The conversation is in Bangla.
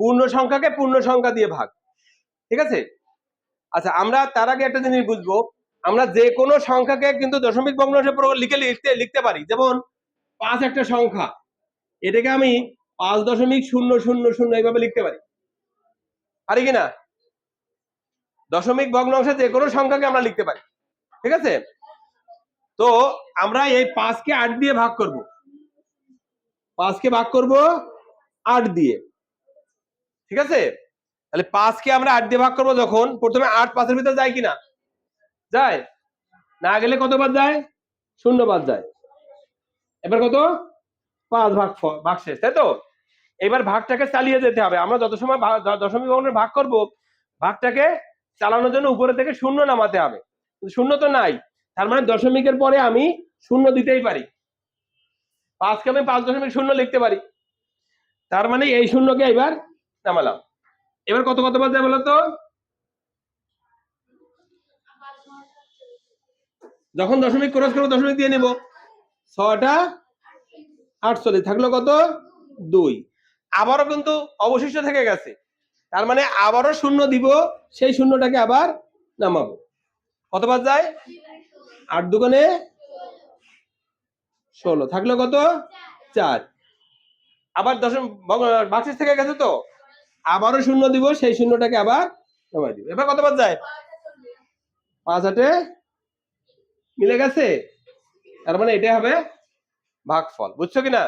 পূর্ণ সংখ্যাকে পূর্ণ সংখ্যা দিয়ে ভাগ। ঠিক আছে? আচ্ছা আমরা তার আগে একটা জিনিস বুঝব। আমরা যে কোনো সংখ্যাকে কিন্তু দশমিক ভগ্নাংশে লিখে লিখতে লিখতে পারি। যেমন পাঁচ একটা সংখ্যা, এটাকে আমি পাঁচ দশমিক শূন্য শূন্য শূন্য এইভাবে লিখতে পারি। পারি কিনা দশমিক ভগ্নাংশে যে কোনো সংখ্যাকে আমরা লিখতে পারি। ঠিক আছে? তো আমরা এই পাঁচকে আট দিয়ে ভাগ করব। পাঁচকে ভাগ করব আট দিয়ে। ঠিক আছে? তাহলে পাঁচকে আমরা আট দিয়ে ভাগ করব যখন, প্রথমে আট পাঁচের ভিতরে যায় কিনা? যায়? না গেলে কতবার যায়? শূন্য বাদ যায়। এবার কত? পাঁচ ভাগ ভাগ শেষ, তাই তো? এবার ভাগটাকে চালিয়ে যেতে হবে। আমরা যত সময় দশমিক ভগ্নের ভাগ করব, ভাগটাকে চালানোর জন্য উপরে থেকে শূন্য নামাতে হবে। শূন্য তো নাই। তার মানে দশমিকের পরে আমি শূন্য দিতেই পারি। পাঁচকে আমি পাঁচ দশমিক শূন্য লিখতে পারি। তার মানে এই শূন্যকে এবার নামালাম এবার কত কত বাদ যায় বলো তো? যখন দশমিক ক্রস করব, দশমিক দিয়ে নেব। ছটা আটচল্লিশ। থাকল কত? দুই। আবারও কিন্তু অবশিষ্ট থেকে গেছে। তার মানে আবারও শূন্য দিব, সেই শূন্যটাকে আবার নামাবো। কতবার যায়? আট দুগুণে ষোলো। থাকল কত? চার। আবার দশম বাক্সিস থেকে গেছে তো? আবারও শূন্য দিব, সেই শূন্যটাকে আবার সময় দিব। এবার কতবার যায়? পাঁচ আটে মিলে গেছে? তার মানে এটাই হবে ভাগফল। বুঝছ কিনা?